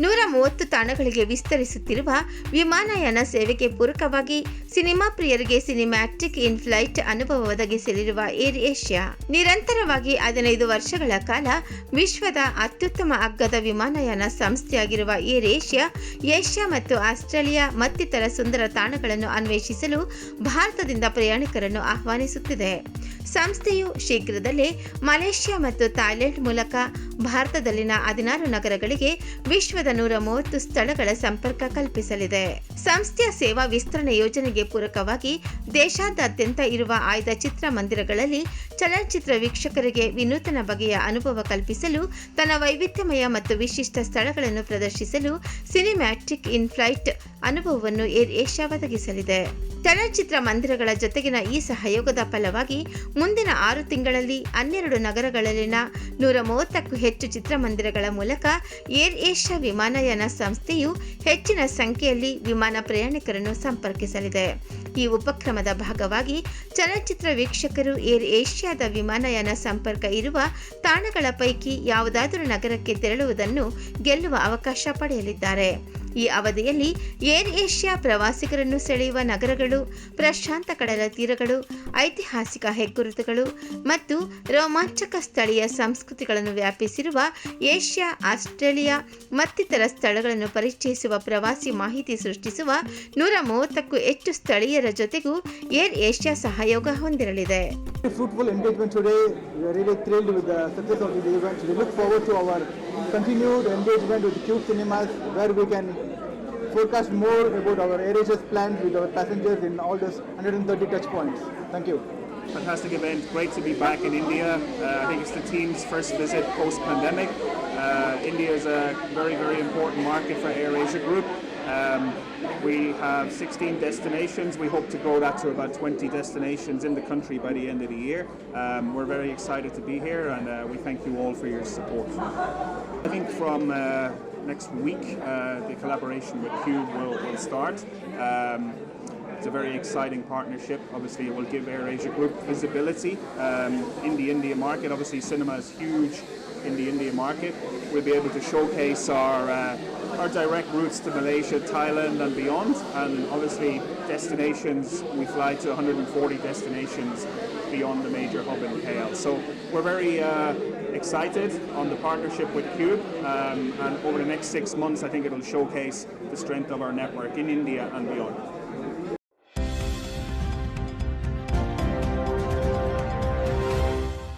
ನೂರ ಮೂವತ್ತು ತಾಣಗಳಿಗೆ ವಿಸ್ತರಿಸುತ್ತಿರುವ ವಿಮಾನಯಾನ ಸೇವೆಗೆ ಪೂರಕವಾಗಿ ಸಿನಿಮಾ ಪ್ರಿಯರಿಗೆ ಸಿನಿಮ್ಯಾಟಿಕ್ ಇನ್ ಫ್ಲೈಟ್ ಅನುಭವ ಒದಗಿಸಲಿರುವ ಏರ್ ಏಷ್ಯಾ. ನಿರಂತರವಾಗಿ ಹದಿನೈದು ವರ್ಷಗಳ ಕಾಲ ವಿಶ್ವದ ಅತ್ಯುತ್ತಮ ಅಗ್ಗದ ವಿಮಾನಯಾನ ಸಂಸ್ಥೆಯಾಗಿರುವ ಏರ್ ಏಷ್ಯಾ ಏಷ್ಯಾ ಮತ್ತು ಆಸ್ಟ್ರೇಲಿಯಾ ಮತ್ತಿತರ ಸುಂದರ ತಾಣಗಳನ್ನು ಅನ್ವೇಷಿಸಲು ಭಾರತದಿಂದ ಪ್ರಯಾಣಿಕರನ್ನು ಆಹ್ವಾನಿಸುತ್ತಿದೆ. ಸಂಸ್ಥೆಯು ಶೀಘ್ರದಲ್ಲೇ ಮಲೇಷ್ಯಾ ಮತ್ತು ಥಾಯ್ಲೆಂಡ್ ಮೂಲಕ ಭಾರತದಲ್ಲಿನ ಹದಿನಾರು ನಗರಗಳಿಗೆ ವಿಶ್ವದ ನೂರ ಮೂವತ್ತು ಸ್ಥಳಗಳ ಸಂಪರ್ಕ ಕಲ್ಪಿಸಲಿದೆ. ಸಂಸ್ಥೆಯ ಸೇವಾ ವಿಸ್ತರಣೆ ಯೋಜನೆಗೆ ಪೂರಕವಾಗಿ ದೇಶಾದ್ಯಂತ ಇರುವ ಆಯ್ದ ಚಿತ್ರಮಂದಿರಗಳಲ್ಲಿ ಚಲನಚಿತ್ರ ವೀಕ್ಷಕರಿಗೆ ವಿನೂತನ ಬಗೆಯ ಅನುಭವ ಕಲ್ಪಿಸಲು, ತನ್ನ ವೈವಿಧ್ಯಮಯ ಮತ್ತು ವಿಶಿಷ್ಟ ಸ್ಥಳಗಳನ್ನು ಪ್ರದರ್ಶಿಸಲು ಸಿನಿಮ್ಯಾಟಿಕ್ ಇನ್ ಫ್ಲೈಟ್ ಅನುಭವವನ್ನು ಏರ್ ಏಷ್ಯಾ ಒದಗಿಸಲಿದೆ. ಚಲನಚಿತ್ರ ಮಂದಿರಗಳ ಜೊತೆಗಿನ ಈ ಸಹಯೋಗದ ಫಲವಾಗಿ ಮುಂದಿನ ಆರು ತಿಂಗಳಲ್ಲಿ ಹನ್ನೆರಡು ನಗರಗಳಲ್ಲಿನ ನೂರ ಮೂವತ್ತಕ್ಕೂ ಹೆಚ್ಚು ಚಿತ್ರಮಂದಿರಗಳ ಮೂಲಕ ಏರ್ ಏಷ್ಯಾ ವಿಮಾನಯಾನ ಸಂಸ್ಥೆಯು ಹೆಚ್ಚಿನ ಸಂಖ್ಯೆಯಲ್ಲಿ ವಿಮಾನ ಪ್ರಯಾಣಿಕರನ್ನು ಸಂಪರ್ಕಿಸಲಿದೆ. ಈ ಉಪಕ್ರಮದ ಭಾಗವಾಗಿ ಚಲನಚಿತ್ರ ವೀಕ್ಷಕರು ಏರ್ ಏಷ್ಯಾದ ವಿಮಾನಯಾನ ಸಂಪರ್ಕ ಇರುವ ತಾಣಗಳ ಪೈಕಿ ಯಾವುದಾದರೂ ನಗರಕ್ಕೆ ತೆರಳುವುದನ್ನು ಗೆಲ್ಲುವ ಅವಕಾಶ ಪಡೆಯಲಿದ್ದಾರೆ. ಈ ಅವಧಿಯಲ್ಲಿ ಏರ್ ಏಷ್ಯಾ ಪ್ರವಾಸಿಗರನ್ನು ಸೆಳೆಯುವ ನಗರಗಳು, ಪ್ರಶಾಂತ ಕಡಲ ತೀರಗಳು, ಐತಿಹಾಸಿಕ ಹೆಗ್ಗುರುತುಗಳು ಮತ್ತು ರೋಮಾಂಚಕ ಸ್ಥಳೀಯ ಸಂಸ್ಕೃತಿಗಳನ್ನು ವ್ಯಾಪಿಸಿರುವ ಏಷ್ಯಾ, ಆಸ್ಟ್ರೇಲಿಯಾ ಮತ್ತಿತರ ಸ್ಥಳಗಳನ್ನು ಪರಿಚಯಿಸುವ ಪ್ರವಾಸಿ ಮಾಹಿತಿ ಸೃಷ್ಟಿಸುವ ನೂರ ಮೂವತ್ತಕ್ಕೂ ಹೆಚ್ಚು ಸ್ಥಳೀಯರ ಜೊತೆಗೂ ಏರ್ ಏಷ್ಯಾ ಸಹಯೋಗ ಹೊಂದಿರಲಿದೆ. Fruitful engagement today. We are really thrilled with the success of this event. We look forward to our continued engagement with Cube Cinemas, where we can forecast more about our AirAsia's plans with our passengers in all those 130 touch points. Thank you. Fantastic event. Great to be back in India. Uh, I think it's the team's first visit post pandemic. Uh, India is a very, very important market for AirAsia Group. Um, we have 16 destinations. We hope to grow that to about 20 destinations in the country by the end of the year. Um, we're very excited to be here and uh, we thank you all for your support. I think from uh, next week, uh, the collaboration with Cube will, will start. Um, it's a very exciting partnership. Obviously, it will give AirAsia Group visibility um, in the India market. Obviously, cinema is huge in the India market. We'll be able to showcase our uh, our direct routes to Malaysia, Thailand, and beyond. And obviously, destinations we fly to 140 destinations beyond the major hub in KL. So we're very uh, excited on the partnership with Cube. Um, and over the next six months, I think it'll showcase the strength of our network in India and beyond.